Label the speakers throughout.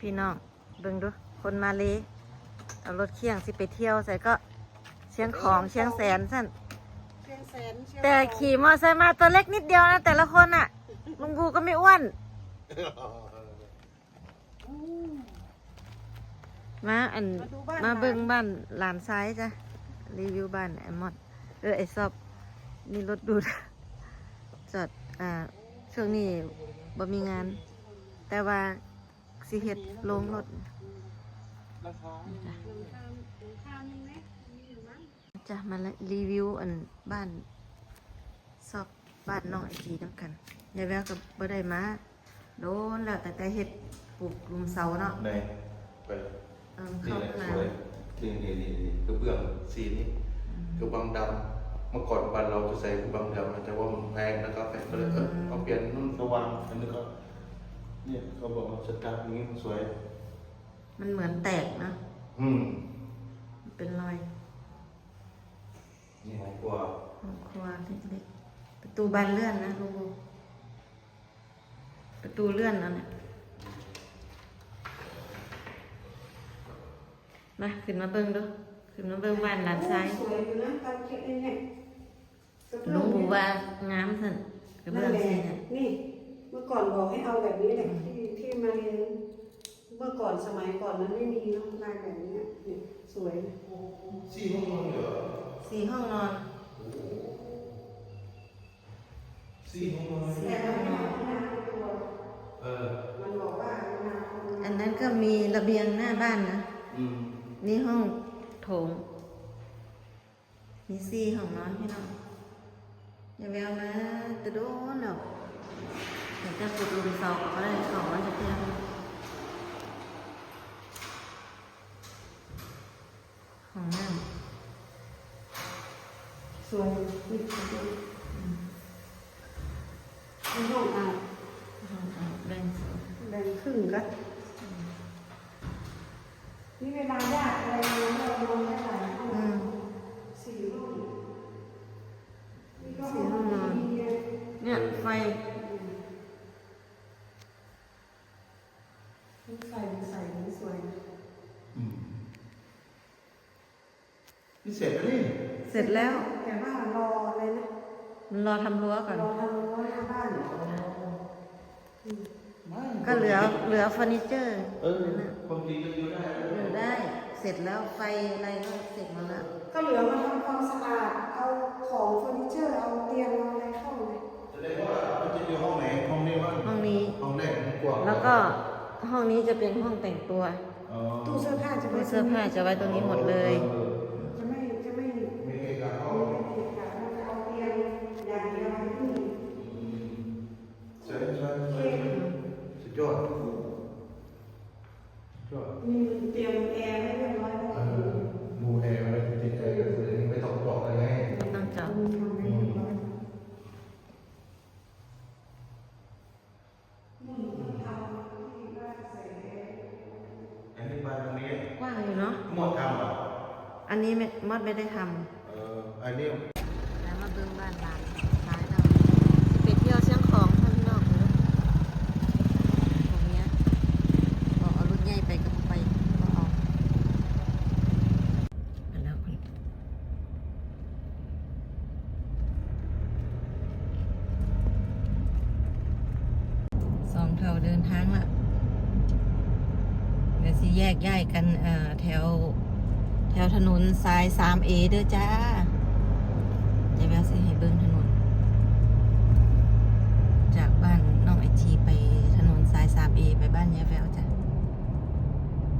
Speaker 1: พี่น้องเบิ่งดูคนมาเลยเอารถเคี่ยงสิไปเที่ยวใส่ก็เชียงของเชียงแสนสั่น
Speaker 2: เชียงแสนเชียง
Speaker 1: แต่ขี่มอไซค์มาตัวเล็กนิดเดียวนะแต่ละคนอะลุงภูก็ไม่อ้วน
Speaker 2: อืม
Speaker 1: มาอัน
Speaker 2: มาดูบ้าน
Speaker 1: มาเบิ่งบ้านหลานซ้ายจ้ะรีวิวบ้านไอ้มอดเออไอ้ซอบนี่รถดูดจอดอ่าช่วงนี้บ่มีงาน แต่ว่า สิเฮ็ดโรงรถ
Speaker 2: ราคาหนึ่งข้ามหนึ่งข้ามนี่ไหมมีอยู่มั้ง
Speaker 1: จะมารีวิวอันบ้านซอกบ้านน้องไอจีน้ำกันยายแววกับบ่ได้มาโดนแล้วแต่แต่เฮ็ดปลูกลุมเสาเนาะ
Speaker 3: ในไป
Speaker 1: เออ
Speaker 3: นี่
Speaker 1: เข้า
Speaker 3: แหละ
Speaker 1: มา
Speaker 3: สวยนี่นี่นี่นี่กระเบื้องสีนี้กระบังดำเมื่อก่อนบ้านเราจะใส่กระบังดำแต่ว่ามันแพงนะครับแพงก็เลยเออเอาเปลี่ยนนุ่นสว่างอันนี้ก็ เนี่ยเขาบอกว่าสตาร์ทอย่างนี้มันสวย
Speaker 1: มันเหมือนแตกนะ
Speaker 3: อืม
Speaker 1: มันเป็นรอย
Speaker 3: นี่หอมกว่า
Speaker 1: ห้องครัวเล็กๆประตูบานเลื่อนนะลุงบูประตูเลื่อนนั่นน่ะมาขึ้นมาเบิ่งดูขึ้นมาเบิ่งบ้านหลานซ้าย
Speaker 2: สวยอยู่นะตามคลิปนี้เนี่ยกระเบื้
Speaker 1: ลุ
Speaker 2: อง
Speaker 1: งบูว่างามสั่นกระเบื้อง
Speaker 2: นั่นแห
Speaker 1: สี
Speaker 2: ละ
Speaker 1: เนี่ย
Speaker 2: นี่ เมื่อก่อนบอกให้เอาแบบนี้แหละที่ที่มาเรียนเมื่อก่อนสมัยก่อนนั้นไม่มีเนาะลายแบบนี้เนี่ยสวย
Speaker 3: สีห้องนอนเหรอ
Speaker 1: สี่ห้องนอน
Speaker 3: สีห้องนอน
Speaker 2: แต่มันไม่เอาหน้าตัว
Speaker 3: เออ
Speaker 2: มันบอกว่าเอาหน้าคน
Speaker 1: อันนั้นก็มีระเบียงหน้าบ้านนะ
Speaker 3: อืม
Speaker 1: นี่ห้องโถง มีสี่ห้องนอนพี่น้องอย่าแววมาแตะโดนแล้วเห็นจะ ขุดหลุมเสาก็ได้สองมันจะเพียงห้องน้
Speaker 2: สวยนี่มีห้องอ่าง
Speaker 1: ห้องอาบแบ่งโซน
Speaker 2: แบ่งครึ่งกันนี่เวลาญาติอะไรเรานอนได้หลายห้องสี่ห้อง
Speaker 1: สี่ห้องนอนเนี่ยไฟ
Speaker 2: นี่ใส่ใส่นี่สวยนะ
Speaker 3: อืม นี่เสร็จแล้วนี่
Speaker 1: เสร็จแล้ว
Speaker 2: แต่ว่ารออะไรนะ
Speaker 1: มันรอทำรั้วก่อน
Speaker 2: รอทำรั้วหน้าบ้าน
Speaker 3: ไม่
Speaker 1: ก็เหลือเหลือเฟอร์นิเจอร์
Speaker 3: เออบางทีก็อยู่ได้
Speaker 1: อยู่ได้ เสร็จแล้วไฟอะไรก็เสร็จหมดแล้ว
Speaker 2: ก็เหลือมาทำความสะอาด เอาของเฟอร์นิเจอร์ เอาเตียงเอาอะไรเข้าเลย
Speaker 3: แสดงว่ามันจะอยู่ห้องไหนห้องนี้วะ
Speaker 1: ห้องนี้
Speaker 3: ห้องแรกมันกว้าง
Speaker 1: แล้วก็ห้องนี้จะเป็นห้องแต่งตัว
Speaker 3: อ๋อ
Speaker 2: ตู้เสื้อผ้าจะ
Speaker 1: ตู้เสื้อผ้าจะไว้ตรงนี้หมดเลย
Speaker 3: ออ
Speaker 2: จะไม่จะไม่
Speaker 3: มีเอกลักษณ์
Speaker 2: เอา
Speaker 3: ห้อง
Speaker 2: ไม่ติดกับมันจะเอาเตียงอย่างเดียวที่
Speaker 3: อืมสวยสวยสวยสุดยอดสุดยอด
Speaker 2: มีเตียงแอร์ให้เรียบร้อยแล้ว
Speaker 3: เออมูแอร์ไว้ติดแอร์ก็คือไม่ต้องเจาะอะไรไง
Speaker 1: ไม่ต้องเจาะ
Speaker 2: ทำให้เรียบร้อยนี่มันทำที่บ้านใส่แอร์
Speaker 3: อันนี้บ้านตรงนี้
Speaker 1: กว้างอยู่เนาะ
Speaker 3: หมดทำเหรอ
Speaker 1: อันนี้ไม่มอดไม่ได้ท
Speaker 3: เอออันนี้ำ
Speaker 1: แล้วมาเบิ่งบ้านร้านซ้ายเราสิไปเที่ยวเชียงของข้างนอกเลยตรงเนี้ยบอกเอารถใหญ่ไปก็ไปก็เอาไปแล้วคุณ สองเท่าเดินทางละเดี๋ยวสิแยกย้ายกันเอ่อแถว แถวถนนสายสามเอเด้อจ้าจะแววสิให้เบิ้งถนน จากบ้านน้องไอชีไปถนนสายสามเอไปบ้านยายแววจ้ะ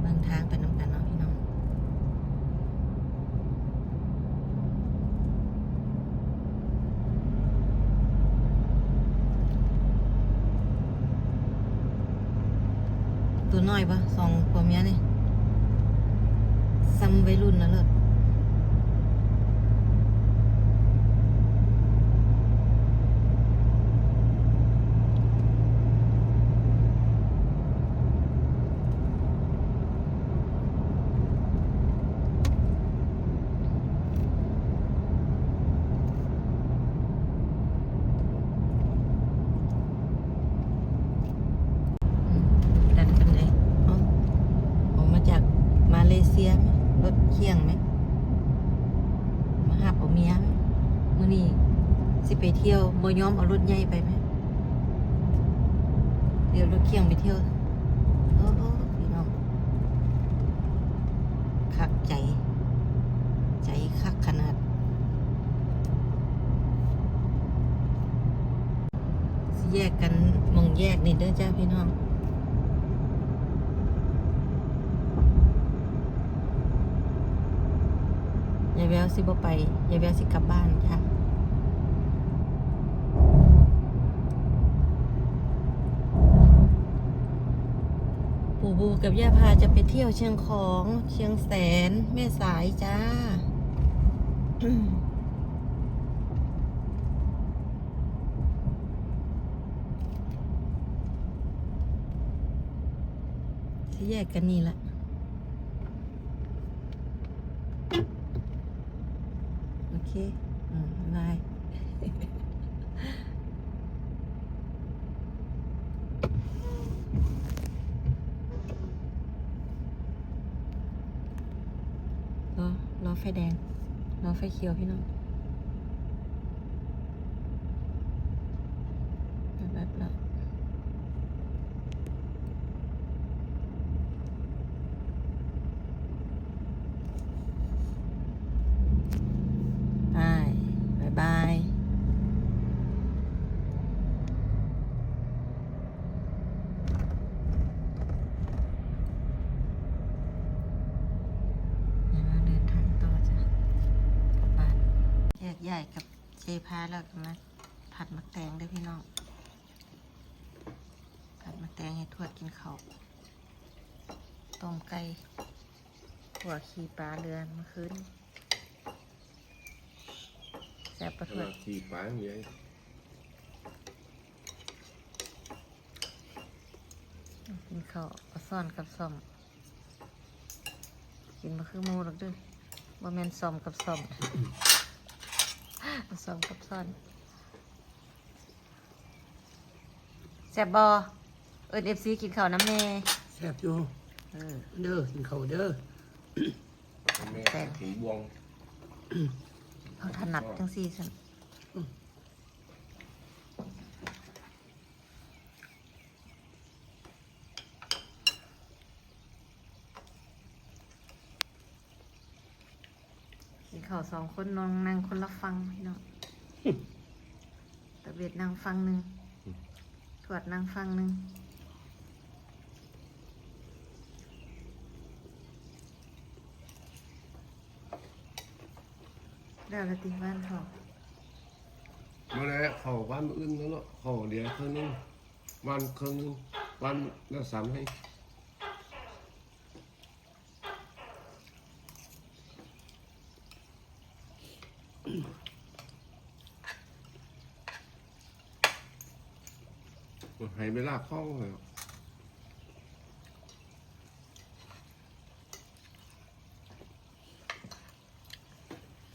Speaker 1: เบิ้งทางไปน้ำกันเนาะพี่ น้อยปะสองผัวเมียนี่ซ้ำวัยรุ่นนะเลิศอืมดันกันเลยเอา ที่ยงไหมมาหาเอาเมียไหมมื้อนี้สิไปเที่ยว บ่ยอมเอารถใหญ่ไปไหม เดี๋ยวรถเคียงไปเที่ยวโอ้โหพี่น้องคักใจ ใจคักขนาด แยกกันมองแยกนี่เด้อจ้าพี่น้องยายแววสิบ่ไปยายแววสิกลับบ้านค่ะ ปู่บูกับย่าพาจะไปเที่ยวเชียงของเชียงแสนแม่สายจ้าสิแยกกันนี่ละโอเค อืมบาย รอ รอ ไฟแดงรอไฟเขียวพี่น้องแบบแบบแล้วไปบายบาย เดี๋ยวเราเดินทางต่อจ้ะกลับบ้านแยกใหญ่กับเจ พาแล้วกันนะผัดมะแตงเด้วยพี่น้อง ผัดมะแตงให้ทวดกินเขาวต้มไก่หัวขี้ปลาเรือนเมื่อคืนแซ่บประทวด
Speaker 4: ขี่ปลาอย่างเงี้ย
Speaker 1: กินข้าวเอาซ่อนกับซ่อม กินมาคือหมูหรอกเด้วยว่าแมนซ่อมกับซ่อม เอาซ่อมกับซ่อนแซ่บบอเอิญเอฟซีกินข้าวน้ำแน่
Speaker 4: แซ่บอยู่
Speaker 1: เออ
Speaker 4: เด้อกินข้าวเด้อ
Speaker 3: แม่
Speaker 1: แตง
Speaker 3: ถึงบวง
Speaker 1: เขาถนัดจังสี่สันาวสองคนนอนนั่งคนละฟังพี่น้องตะเบียดนั่งฟังหนึ่งถวดนั่งฟังหนึ่งแล้วละติบ้านเขา
Speaker 4: มาแล้วเข้าบ้านมื้ออื่นแล้วเนาะเข้าเดี๋ยวครึ่งนึงวันครึ่งนึงวันละสามให้ ให้เวลาเข้าเลย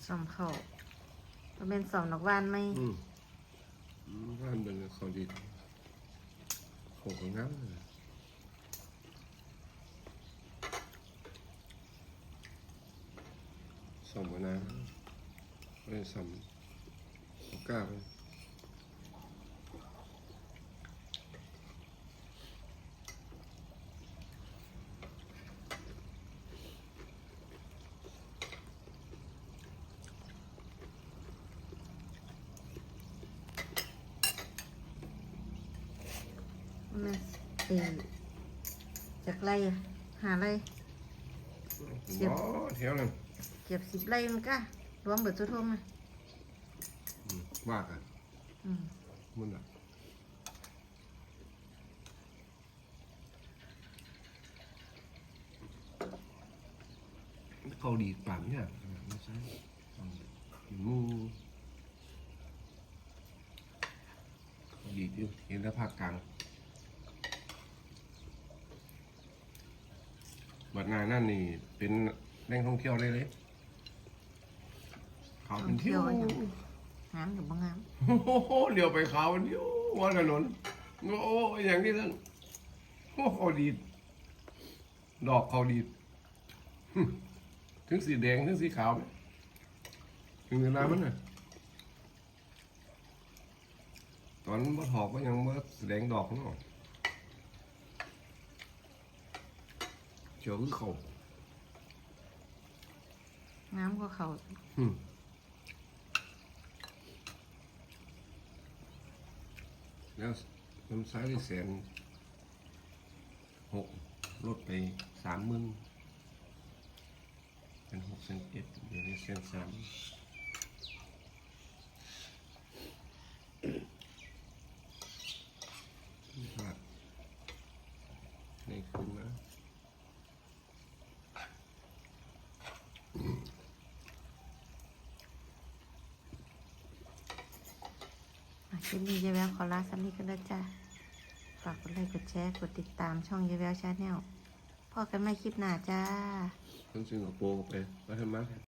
Speaker 1: สอมเขาก็เป็นสอมนอกบ้านไหม
Speaker 4: อืมอืมบ้านเป็นเขาดีเขาก็งามเลยสมกันนะไม่สมเขากล้าเลย
Speaker 1: มัน เออจากไรอะหาไร เสียบ
Speaker 4: อ๋อแถวนั้น
Speaker 1: เก็บสิบไรมันก็รวมเบิดจุดทงอะ
Speaker 4: อืมว่ากัน
Speaker 1: อืม
Speaker 4: มันอะเขาดีดป่านเนี่ยไม่ใช่อืมมูเขาดีดอยู่เห็นแล้วภาคกลาง บัดนายนั่นนี่ เป็นแหล่งท่องเที่ยวเลยเลยเขาเป็นเที่ยว
Speaker 1: ท่องเที่ยวอย่าง งามหรือบ่งาม
Speaker 4: โอ้โหเลี้ยวไปเขาเดียววันถนนโอ้โหอย่างนี้นั่นโอ้เขาดีดดอกเขาดีดหึถึงสีแดงถึงสีขาวเนี่ยถึงเวลามันน่ะตอนมันหอกก็ยังมาแสดงดอกเนาะเจี ยวคือเขา
Speaker 1: น้ำก็เขา
Speaker 4: อืมแล้วน้ำซ้ายได้แสนหกลดไปสามหมื่นเป็นหกแสนเจ็ดเดี๋ยวนี้แสนสามครับนี่ขึ้นนะ
Speaker 1: คลิปนี้ยายแววขอลาสัมนีกันแล้วจ้าฝากกดไลค์กดแชร์กดติดตามช่องยายแววชาแนลพอกันใหม่คลิปหน้าจ้า
Speaker 4: ทั้งสิงคโปร์ไปไปทำไม